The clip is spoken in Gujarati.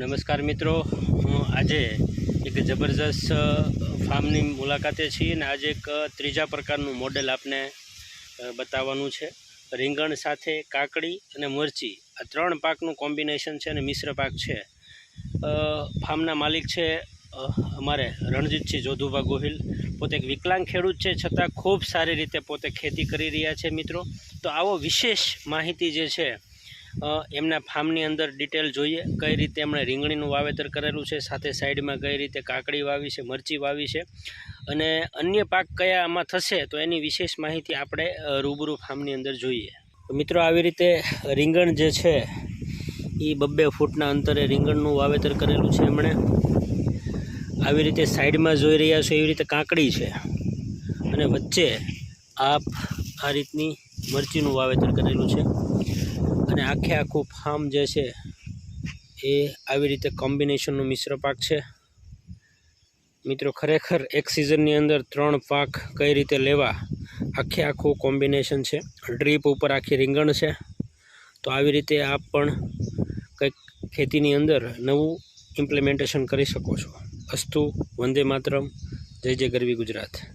નમસ્કાર મિત્રો. હું આજે એક જબરજસ્ત ફાર્મની મુલાકાતે છીએ અને આજે એક ત્રીજા પ્રકારનું મોડેલ આપને બતાવવાનું છે. રીંગણ સાથે કાકડી અને મરચી. આ ત્રણ પાકનું કોમ્બિનેશન છે અને મિશ્ર પાક છે. ફાર્મના માલિક છે અમારે રણજીતસિંહ જોધુભા ગોહિલ. પોતે એક વિકલાંગ ખેડૂત છે, છતાં ખૂબ સારી રીતે પોતે ખેતી કરી રહ્યા છે મિત્રો. તો આવો વિશેષ માહિતી જે છે એમના ફાર્મની અંદર ડિટેલ જોઈએ કઈ રીતે એમણે રીંગણીનું વાવેતર કરેલું છે, સાથે સાઈડમાં કઈ રીતે કાકડી વાવી છે, મરચી વાવી છે. અને અન્ય પાક કયા આમાં થશે તો એની વિશેષ માહિતી આપણે રૂબરૂ ફાર્મની અંદર જોઈએ. મિત્રો, આવી રીતે રીંગણ જે છે એ બબ્બે ફૂટના અંતરે રીંગણનું વાવેતર કરેલું છે એમણે. આવી રીતે સાઈડમાં જોઈ રહ્યા છો એવી રીતે કાકડી છે. અને વચ્ચે આપ આ રીતની મરચીનું વાવેતર કરેલું છે. અને આખે આખું ફાર્મ જે છે, એ આવી રીતે કોમ્બિનેશનનું મિશ્ર પાક છે. મિત્રો, ખરેખર એક સિઝનની અંદર ત્રણ પાક કઈ રીતે લેવા, આખે આખું કોમ્બિનેશન છે. ડ્રીપ ઉપર આખી રીંગણ છે. તો આવી રીતે આપ પણ કંઈક ખેતીની અંદર નવું ઇમ્પ્લિમેન્ટેશન કરી શકો છો. અસ્તુ, વંદે માતરમ, જય જય ગરવી ગુજરાત.